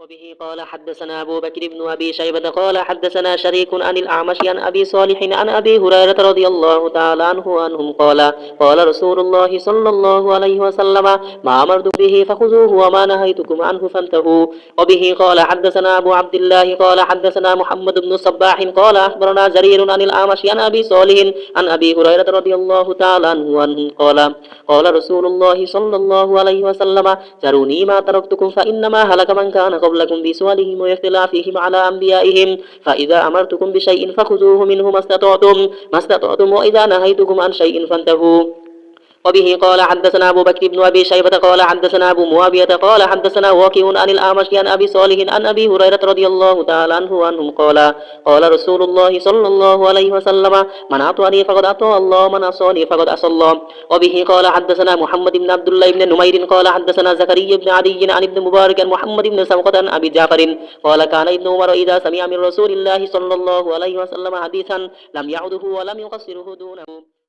وبه قال حدثنا أبو بكر بن أبي شيبة قال حدثنا شريك عن الأعمش عن أبي صالح عن أبي هريرة رضي الله تعالى عنه وعنهم قال قال رسول الله صلى الله عليه وسلم ما أمرت به فخذوه وما نهيتكم عنه فانتهوا. وبه قال حدثنا أبو عبد الله قال حدثنا محمد بن صباح قال أخبرنا زرير عن الأعمش عن أبي صالح عن أبي هريرة رضي الله تعالى عنه وعنهم قال قال رسول الله صلى الله عليه وسلم ذروني ما تركتكم فإنما هلك من كان قبلكم بسؤالهم واختلافهم على أنبيائهم فإذا أمرتكم بشيء فخذوه منه ما استطعتم ما استطعتم وإذا نهيتكم عن شيء فانتهوا. وبه قال حدثنا أبو بكر بن أبي شيبة قال حدثنا أبو معاوية قال حدثنا واكع عن الأعمش عن أبي صالح عن أبي هريرة رضي الله تعالى عنه وعنهم قال قال رسول الله صلى الله عليه وسلم من أطعني فقد أطاع الله من عصاني فقد عصى الله. وبه قال حدثنا محمد بن عبد الله بن نمير قال حدثنا زكريا بن عدي عن ابن مبارك عن محمد بن سوقة عن أبي جعفر قال كان ابن عمر إذا سمع من رسول الله صلى الله عليه وسلم حديثا لم يعده ولم يقصره دونه.